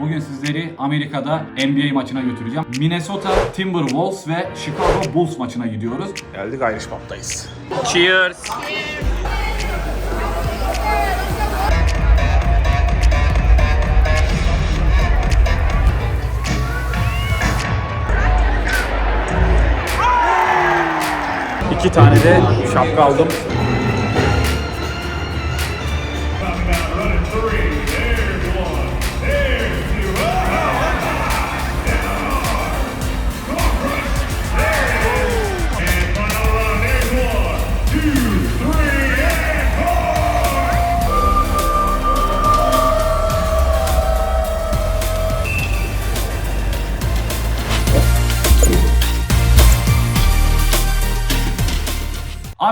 Bugün sizleri Amerika'da NBA maçına götüreceğim. Minnesota Timberwolves ve Chicago Bulls maçına gidiyoruz. Geldik Irish Pub'dayız. Cheers. İki tane de şapka aldım.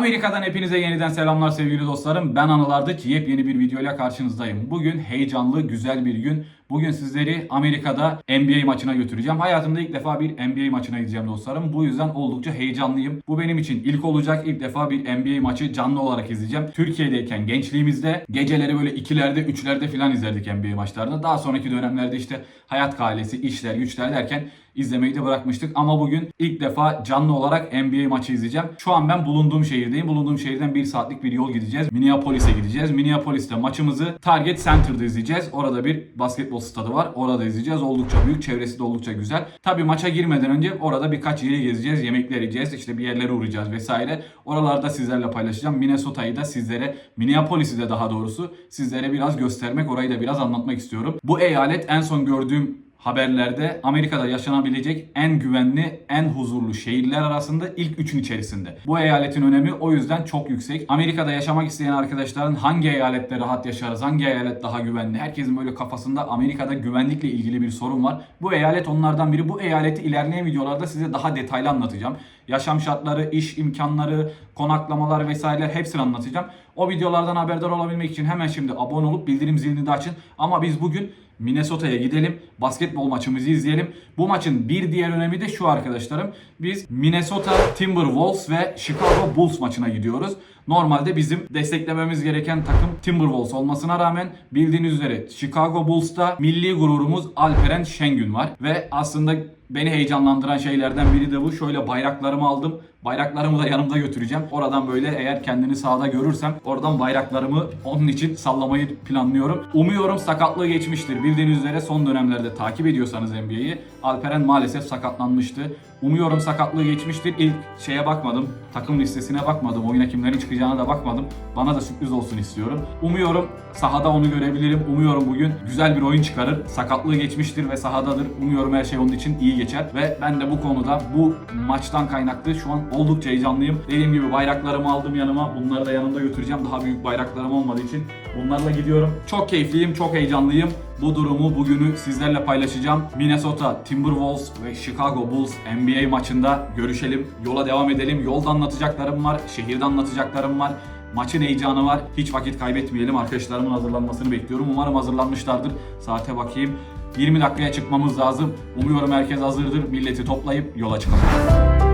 Amerika'dan hepinize yeniden selamlar sevgili dostlarım. Ben Anıl Ardıç. Yepyeni bir videoyla karşınızdayım. Bugün heyecanlı, güzel bir gün. Bugün sizleri Amerika'da NBA maçına götüreceğim. Hayatımda ilk defa bir NBA maçına gideceğim dostlarım. Bu yüzden oldukça heyecanlıyım. Bu benim için ilk olacak. İlk defa bir NBA maçı canlı olarak izleyeceğim. Türkiye'deyken gençliğimizde geceleri böyle ikilerde, üçlerde falan izlerdik NBA maçlarını. Daha sonraki dönemlerde işte hayat gailesi, işler, güçler derken izlemeyi de bırakmıştık. Ama bugün ilk defa canlı olarak NBA maçı izleyeceğim. Şu an ben bulunduğum şehirdeyim. Bulunduğum şehirden bir saatlik bir yol gideceğiz. Minneapolis'e gideceğiz. Minneapolis'te maçımızı Target Center'da izleyeceğiz. Orada bir basketbol stadı var. Orada izleyeceğiz. Oldukça büyük. Çevresi de oldukça güzel. Tabii maça girmeden önce orada birkaç yeri gezeceğiz. Yemekler yiyeceğiz. işte bir yerlere uğrayacağız vesaire. Oralarda sizlerle paylaşacağım. Minnesota'yı da sizlere, Minneapolis'i de daha doğrusu sizlere biraz göstermek, orayı da biraz anlatmak istiyorum. Bu eyalet en son gördüğüm haberlerde Amerika'da yaşanabilecek en güvenli, en huzurlu şehirler arasında ilk üçün içerisinde. Bu eyaletin önemi o yüzden çok yüksek. Amerika'da yaşamak isteyen arkadaşların hangi eyalette rahat yaşarız, hangi eyalet daha güvenli? Herkesin böyle kafasında Amerika'da güvenlikle ilgili bir sorun var. Bu eyalet onlardan biri. Bu eyaleti ilerleyen videolarda size daha detaylı anlatacağım. Yaşam şartları, iş imkanları, konaklamalar vesaireler hepsini anlatacağım. O videolardan haberdar olabilmek için hemen şimdi abone olup bildirim zilini de açın. Ama biz bugün Minnesota'ya gidelim. Basketbol maçımızı izleyelim. Bu maçın bir diğer önemi de şu arkadaşlarım. Biz Minnesota Timberwolves ve Chicago Bulls maçına gidiyoruz. Normalde bizim desteklememiz gereken takım Timberwolves olmasına rağmen bildiğiniz üzere Chicago Bulls'ta milli gururumuz Alperen Şengün var. Ve aslında beni heyecanlandıran şeylerden biri de bu. Şöyle bayraklarımı aldım. Bayraklarımı da yanımda götüreceğim. Oradan böyle eğer kendini sahada görürsem oradan bayraklarımı onun için sallamayı planlıyorum. Umuyorum sakatlığı geçmiştir. Bildiğiniz üzere son dönemlerde takip ediyorsanız NBA'yi Alperen maalesef sakatlanmıştı. Umuyorum sakatlığı geçmiştir. İlk şeye bakmadım. Takım listesine bakmadım. Oyuna kimlerin çıkacağına da bakmadım. Bana da sürpriz olsun istiyorum. Umuyorum sahada onu görebilirim. Umuyorum bugün güzel bir oyun çıkarır. Sakatlığı geçmiştir ve sahadadır. Umuyorum her şey onun için iyi geçer. Ve ben de bu konuda bu maçtan kaynaklı şu an oldukça heyecanlıyım. Dediğim gibi bayraklarımı aldım yanıma. Bunları da yanımda götüreceğim. Daha büyük bayraklarım olmadığı için bunlarla gidiyorum. Çok keyifliyim, çok heyecanlıyım. Bu durumu, bugünü sizlerle paylaşacağım. Minnesota Timberwolves ve Chicago Bulls NBA maçında görüşelim. Yola devam edelim. Yolda anlatacaklarım var, şehirde anlatacaklarım var. Maçın heyecanı var. Hiç vakit kaybetmeyelim. Arkadaşlarımın hazırlanmasını bekliyorum. Umarım hazırlanmışlardır. Saate bakayım. 20 dakikaya çıkmamız lazım. Umuyorum herkes hazırdır. Milleti toplayıp yola çıkalım.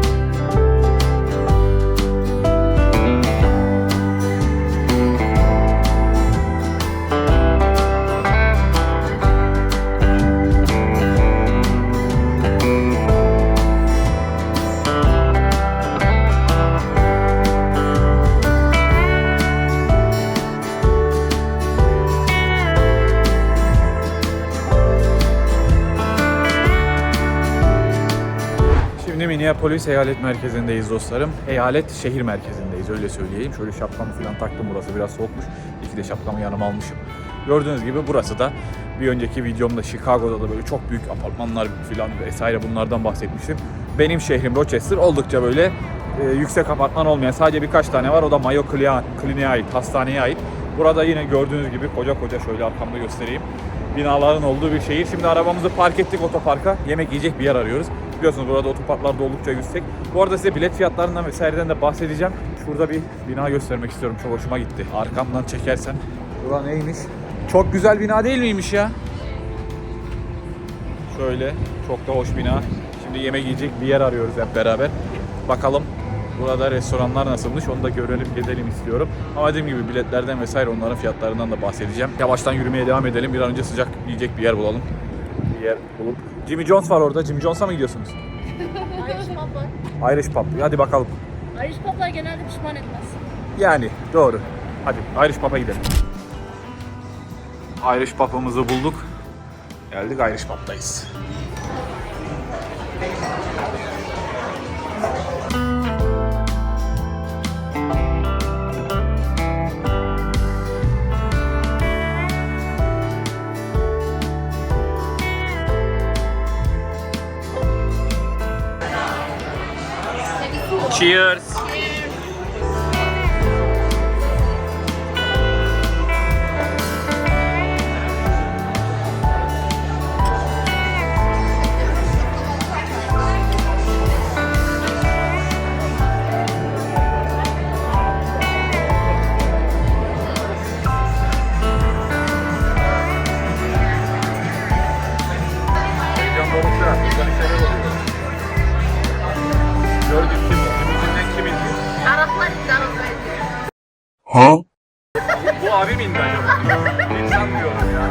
Minneapolis eyalet merkezindeyiz dostlarım. Eyalet şehir merkezindeyiz öyle söyleyeyim. Şöyle şapkamı falan taktım burası biraz soğukmuş. İki de şapkamı yanıma almışım. Gördüğünüz gibi burası da bir önceki videomda Chicago'da da böyle çok büyük apartmanlar falan vesaire bunlardan bahsetmiştim. Benim şehrim Rochester oldukça böyle e, yüksek apartman olmayan sadece birkaç tane var. O da Mayo Clinic- Clinic'e ait, hastaneye ait. Burada yine gördüğünüz gibi koca koca şöyle arkamda göstereyim. Binaların olduğu bir şehir. Şimdi arabamızı park ettik otoparka. Yemek yiyecek bir yer arıyoruz. Biliyorsunuz burada otoparklar da oldukça yüksek. Bu arada size bilet fiyatlarından vesaireden de bahsedeceğim. Şurada bir bina göstermek istiyorum. Çok hoşuma gitti. Arkamdan çekersen. Bura neymiş? Çok güzel bina değil miymiş ya? Şöyle çok da hoş bina. Şimdi yemek yiyecek bir yer arıyoruz hep beraber. Bakalım burada restoranlar nasılmış onu da görelim gezelim istiyorum. Ama dediğim gibi biletlerden vesaire onların fiyatlarından da bahsedeceğim. Yavaştan yürümeye devam edelim. Bir an önce sıcak yiyecek bir yer bulalım. bir yer bulup. Jimmy Jones var orada. Jimmy Jones'a mı gidiyorsunuz? Irish pub var. Irish Pub. Hadi bakalım. Irish publar genelde pişman etmez. Yani doğru. Hadi Irish Pub'a gidelim. Irish Pub'ımızı bulduk. Geldik Irish Pub'dayız. Cheers. Bu abi mi indi acaba? Hiç sanmıyorum ya.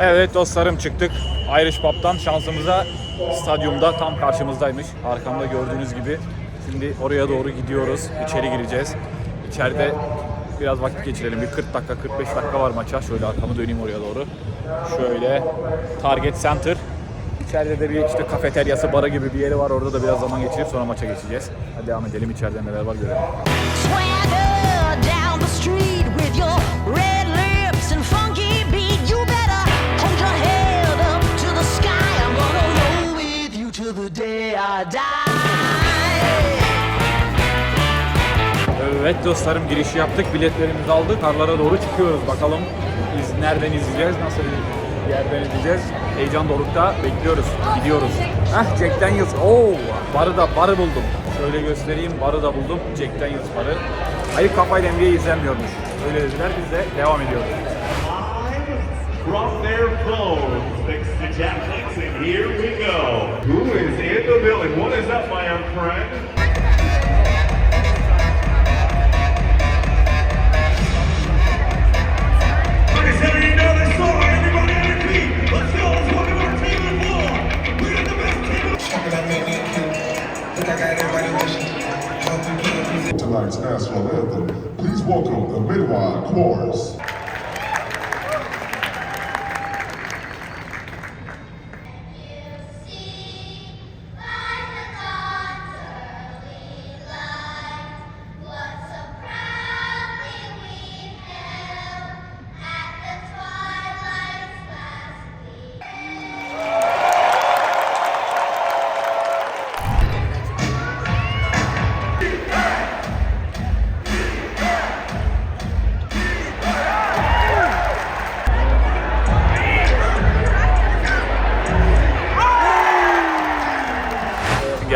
Evet dostlarım çıktık. Irish Pub'dan şansımıza stadyumda tam karşımızdaymış. Arkamda gördüğünüz gibi. Şimdi oraya doğru gidiyoruz. İçeri gireceğiz. İçeride biraz vakit geçirelim. Bir 40 dakika 45 dakika var maça. Şöyle arkamı döneyim oraya doğru. Şöyle Target Center. İçeride de bir işte kafeteryası, barı gibi bir yeri var. Orada da biraz zaman geçirip sonra maça geçeceğiz. Hadi devam edelim içeride neler var görelim. Evet dostlarım girişi yaptık. Biletlerimizi aldık. Karlara doğru çıkıyoruz. Bakalım iz nereden izleyeceğiz? Nasıl bir yerden izleyeceğiz? Heyecan dorukta bekliyoruz. Gidiyoruz. Heh Jack Daniels. Oo, barı da barı buldum. Şöyle göstereyim. Barı da buldum. Jack Daniels barı. Hayır kafayla NBA izlenmiyormuş. Öyle dediler. Biz de devam ediyoruz. Here we go. Who is in the building? What is up, my young friend? Tonight's national anthem. Please welcome the Midwife Chorus.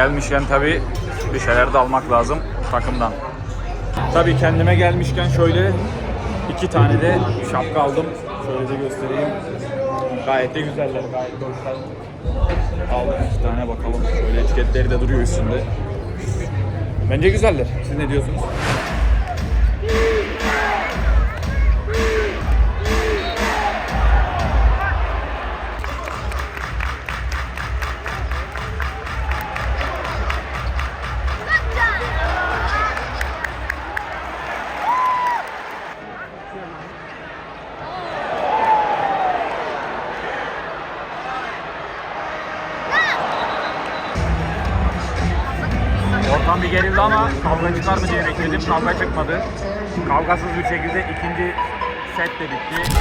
Gelmişken tabii bir şeyler de almak lazım takımdan. Tabii kendime gelmişken şöyle iki tane de şapka aldım. Şöyle de göstereyim. Gayet de güzeller, gayet de. Aldım iki tane bakalım. Şöyle etiketleri de duruyor üstünde. Bence güzeller. Siz ne diyorsunuz? Ortam bir gerildi ama kavga çıkar mı diye bekledim. Kavga çıkmadı. Kavgasız bir şekilde ikinci set de bitti.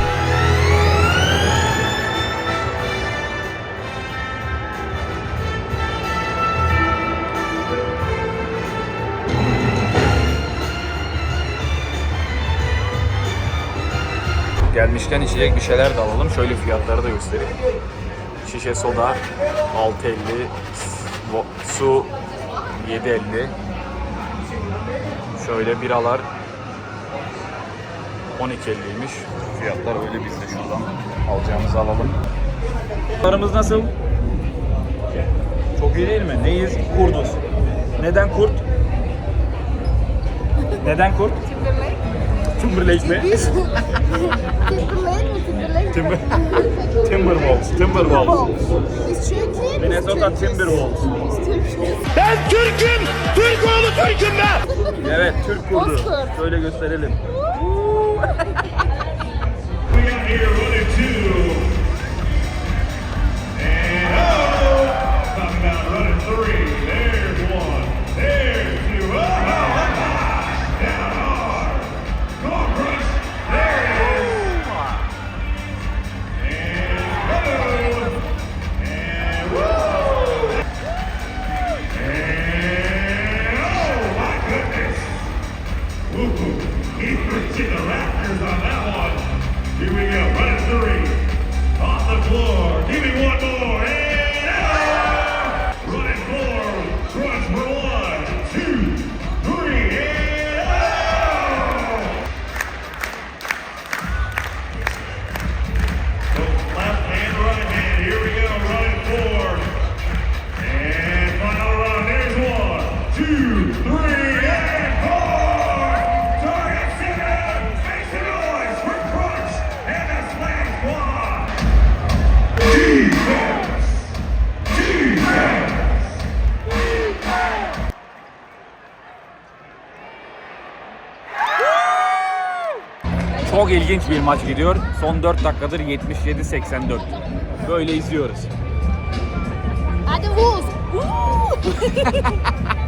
Gelmişken içecek bir şeyler de alalım. Şöyle fiyatları da göstereyim. Şişe soda 6.50, vo- su 7.50. Şöyle biralar 12.50'ymiş. Fiyatlar öyle biz de şuradan alacağımızı alalım. Fiyatlarımız nasıl? Çok iyi değil mi? Neyiz? Kurduz. Neden kurt? Neden kurt? Timberlake. Timberlake mi? Timberlake mi? Timber Timberwolves. Timberwolves. Minnesota Timberwolves. Ben Türk'üm. Türk oğlu Türk'üm ben. Evet, Türk kurdu. Şöyle gösterelim. İlginç bir maç gidiyor. Son 4 dakikadır 77-84. Böyle izliyoruz. Hadi Vuz.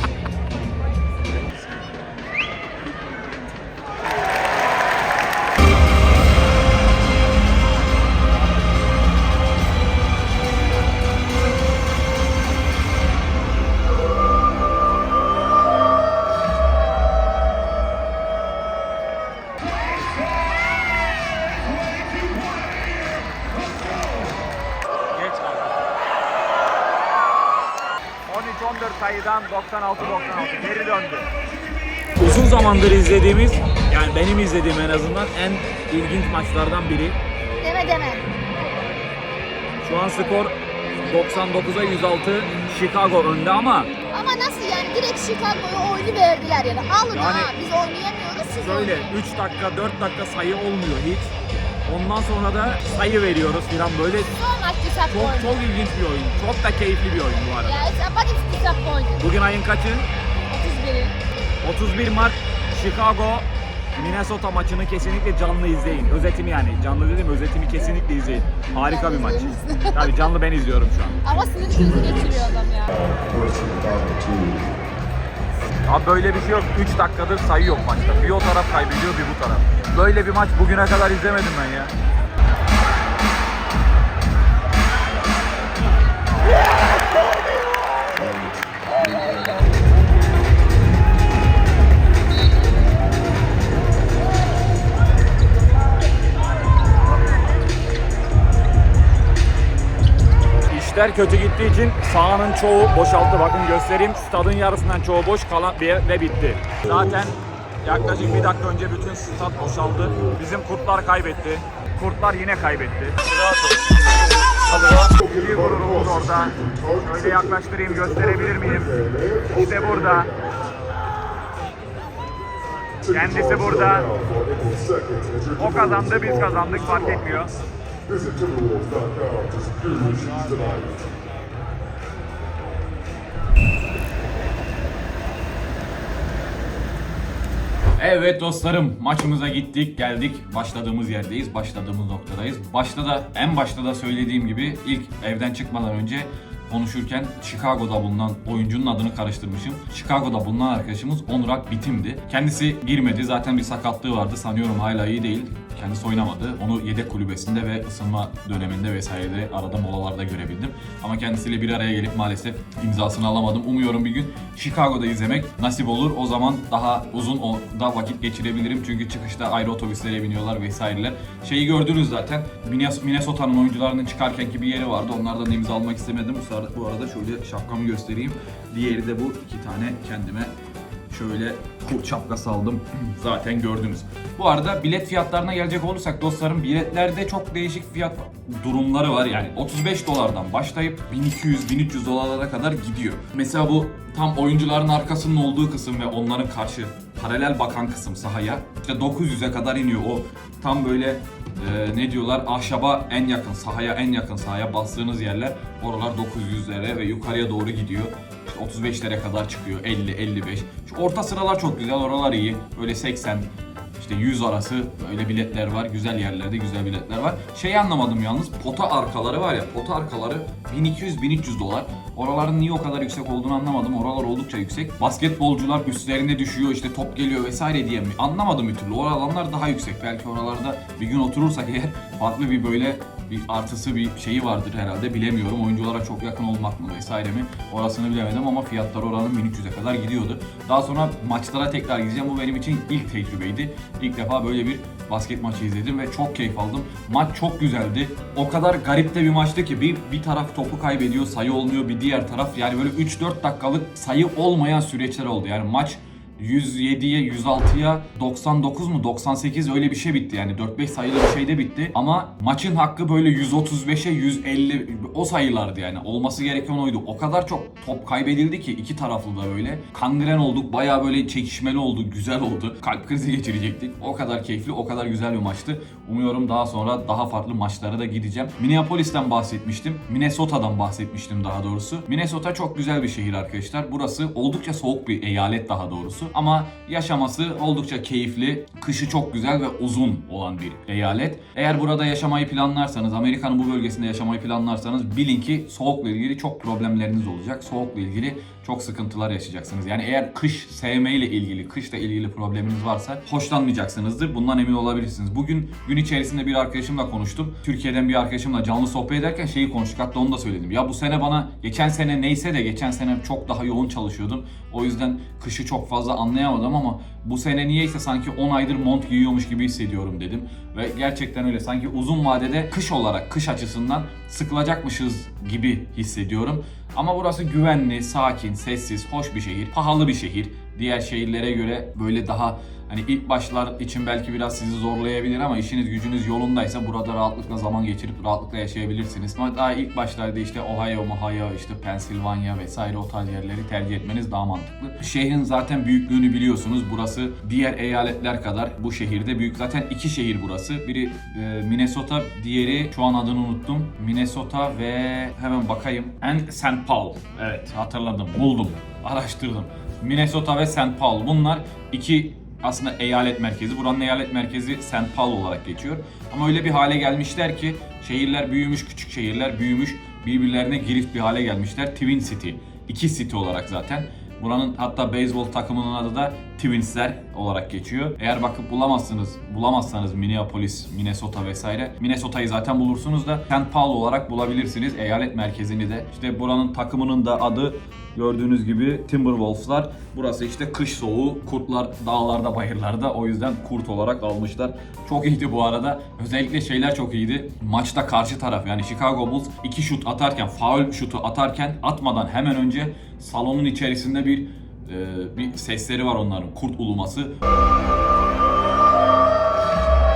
13-14 sayıdan 96-96 geri döndü. Uzun zamandır izlediğimiz, yani benim izlediğim en azından en ilginç maçlardan biri. Deme deme. Şu an skor 99'a 106 Chicago önde ama Ama nasıl yani direkt Chicago'ya oyunu verdiler yani. Alın Yani- ha biz oynayamıyoruz siz şöyle oynayın. 3 dakika 4 dakika sayı olmuyor hiç. Ondan sonra da sayı veriyoruz filan böyle So much çok çok ilginç bir oyun. Çok da keyifli bir oyun bu arada. İt's disappointed. Bugün ayın kaçı? 31'i. 31 Mart Chicago Minnesota maçını kesinlikle canlı izleyin. Özetini yani. Canlı dedim özetini kesinlikle izleyin. Harika bir maç. Tabii canlı ben izliyorum şu an. Ama sinir krizi geçiriyor adam ya. Abi böyle bir şey yok. 3 dakikadır sayı yok maçta. Bir o taraf kaybediyor bir bu taraf. Böyle bir maç bugüne kadar izlemedim ben ya. İşler kötü gittiği için sahanın çoğu boşalttı. Bakın göstereyim. Stadın yarısından çoğu boş kalan ve, ve bitti. Zaten yaklaşık bir dakika önce bütün stat boşaldı. Bizim kurtlar kaybetti. Kurtlar yine kaybetti. Bir gururumuz orada. Şöyle yaklaştırayım gösterebilir miyim? İşte burada. Kendisi burada. O kazandı biz kazandık fark etmiyor. Visit Timberwolves.com secure your seats tonight. Evet dostlarım maçımıza gittik geldik başladığımız yerdeyiz başladığımız noktadayız. Başta da en başta da söylediğim gibi ilk evden çıkmadan önce konuşurken Chicago'da bulunan oyuncunun adını karıştırmışım. Chicago'da bulunan arkadaşımız Onurak Bitim'di. Kendisi girmedi zaten bir sakatlığı vardı sanıyorum hala iyi değil. Kendisi oynamadı. Onu yedek kulübesinde ve ısınma döneminde vesairede arada molalarda görebildim. Ama kendisiyle bir araya gelip maalesef imzasını alamadım. Umuyorum bir gün Chicago'da izlemek nasip olur. O zaman daha uzun da vakit geçirebilirim. Çünkü çıkışta ayrı otobüslere biniyorlar vesaireler. Şeyi gördünüz zaten. Minnes- Minnesota'nın oyuncularının çıkarkenki bir yeri vardı. Onlardan da imza almak istemedim. Bu arada, bu arada şöyle şapkamı göstereyim. Diğeri de bu. iki tane kendime Şöyle kurt şapkası aldım. Zaten gördünüz. Bu arada bilet fiyatlarına gelecek olursak dostlarım biletlerde çok değişik fiyat durumları var yani 35 dolardan başlayıp 1200-1300 dolarlara kadar gidiyor. Mesela bu tam oyuncuların arkasının olduğu kısım ve onların karşı paralel bakan kısım sahaya işte 900'e kadar iniyor. O tam böyle e, ne diyorlar ahşaba en yakın sahaya en yakın sahaya bastığınız yerler oralar 900'lere ve yukarıya doğru gidiyor. İşte 35'lere kadar çıkıyor 50 55. Şu orta sıralar çok güzel oralar iyi. Böyle 80 işte 100 arası öyle biletler var. Güzel yerlerde güzel biletler var. Şeyi anlamadım yalnız. Pota arkaları var ya. Pota arkaları 1200-1300 dolar. Oraların niye o kadar yüksek olduğunu anlamadım. Oralar oldukça yüksek. Basketbolcular üstlerine düşüyor işte top geliyor vesaire diye mi? Anlamadım bir türlü. O alanlar daha yüksek. Belki oralarda bir gün oturursak eğer farklı bir böyle bir artısı bir şeyi vardır herhalde bilemiyorum. Oyunculara çok yakın olmak mı vesaire mi orasını bilemedim ama fiyatlar oranın 1300'e kadar gidiyordu. Daha sonra maçlara tekrar gideceğim. Bu benim için ilk tecrübeydi. İlk defa böyle bir basket maçı izledim ve çok keyif aldım. Maç çok güzeldi. O kadar garip de bir maçtı ki bir, bir taraf topu kaybediyor, sayı olmuyor. Bir diğer taraf yani böyle 3-4 dakikalık sayı olmayan süreçler oldu. Yani maç 107'ye, 106'ya, 99 mu 98 öyle bir şey bitti yani 4-5 sayılı bir şeyde bitti. Ama maçın hakkı böyle 135'e 150 o sayılardı yani. Olması gereken oydu. O kadar çok top kaybedildi ki iki taraflı da böyle. Kangren olduk. Bayağı böyle çekişmeli oldu. Güzel oldu. Kalp krizi geçirecektik. O kadar keyifli, o kadar güzel bir maçtı. Umuyorum daha sonra daha farklı maçlara da gideceğim. Minneapolis'ten bahsetmiştim. Minnesota'dan bahsetmiştim daha doğrusu. Minnesota çok güzel bir şehir arkadaşlar. Burası oldukça soğuk bir eyalet daha doğrusu. Ama yaşaması oldukça keyifli. Kışı çok güzel ve uzun olan bir eyalet. Eğer burada yaşamayı planlarsanız, Amerika'nın bu bölgesinde yaşamayı planlarsanız bilin ki soğukla ilgili çok problemleriniz olacak. Soğukla ilgili çok sıkıntılar yaşayacaksınız. Yani eğer kış sevmeyle ilgili, kışla ilgili probleminiz varsa hoşlanmayacaksınızdır. Bundan emin olabilirsiniz. Bugün gün içerisinde bir arkadaşımla konuştum. Türkiye'den bir arkadaşımla canlı sohbet ederken şeyi konuştuk. Hatta onu da söyledim. Ya bu sene bana geçen sene neyse de geçen sene çok daha yoğun çalışıyordum. O yüzden kışı çok fazla anlayamadım ama bu sene niyeyse sanki 10 aydır mont giyiyormuş gibi hissediyorum dedim. Ve gerçekten öyle. Sanki uzun vadede kış olarak, kış açısından sıkılacakmışız gibi hissediyorum. Ama burası güvenli, sakin, sessiz, hoş bir şehir. Pahalı bir şehir. Diğer şehirlere göre böyle daha hani ilk başlar için belki biraz sizi zorlayabilir ama işiniz gücünüz yolundaysa burada rahatlıkla zaman geçirip rahatlıkla yaşayabilirsiniz. Ama daha ilk başlarda işte Ohio, Ohio, işte Pennsylvania vesaire o tarz yerleri tercih etmeniz daha mantıklı. Şehrin zaten büyüklüğünü biliyorsunuz. Burası diğer eyaletler kadar bu şehirde büyük. Zaten iki şehir burası. Biri e, Minnesota, diğeri şu an adını unuttum. Minnesota ve hemen bakayım. And St. Paul. Evet hatırladım, buldum, araştırdım. Minnesota ve St. Paul. Bunlar iki aslında eyalet merkezi. Buranın eyalet merkezi St. Paul olarak geçiyor. Ama öyle bir hale gelmişler ki şehirler büyümüş, küçük şehirler büyümüş, birbirlerine girift bir hale gelmişler. Twin City. İki city olarak zaten. Buranın hatta beyzbol takımının adı da Twinsler olarak geçiyor. Eğer bakıp bulamazsınız, bulamazsanız Minneapolis, Minnesota vesaire. Minnesota'yı zaten bulursunuz da St. Paul olarak bulabilirsiniz. Eyalet merkezini de. İşte buranın takımının da adı gördüğünüz gibi Timberwolves'lar. Burası işte kış soğuğu. Kurtlar dağlarda, bayırlarda. O yüzden kurt olarak almışlar. Çok iyiydi bu arada. Özellikle şeyler çok iyiydi. Maçta karşı taraf yani Chicago Bulls iki şut atarken, faul şutu atarken atmadan hemen önce salonun içerisinde bir e, bir sesleri var onların. Kurt uluması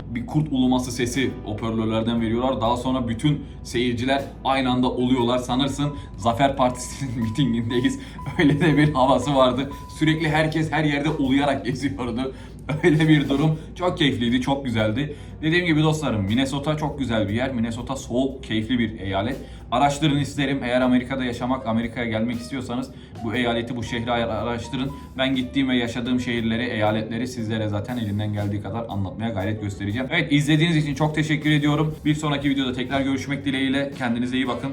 bir kurt uluması sesi hoparlörlerden veriyorlar. Daha sonra bütün seyirciler aynı anda oluyorlar. Sanırsın Zafer Partisi'nin mitingindeyiz. Öyle de bir havası vardı. Sürekli herkes her yerde uluyarak geziyordu. Öyle bir durum. Çok keyifliydi, çok güzeldi. Dediğim gibi dostlarım Minnesota çok güzel bir yer. Minnesota soğuk, keyifli bir eyalet. Araştırın isterim. Eğer Amerika'da yaşamak, Amerika'ya gelmek istiyorsanız bu eyaleti, bu şehri araştırın. Ben gittiğim ve yaşadığım şehirleri, eyaletleri sizlere zaten elimden geldiği kadar anlatmaya gayret göstereceğim. Evet izlediğiniz için çok teşekkür ediyorum. Bir sonraki videoda tekrar görüşmek dileğiyle. Kendinize iyi bakın.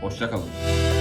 Hoşçakalın.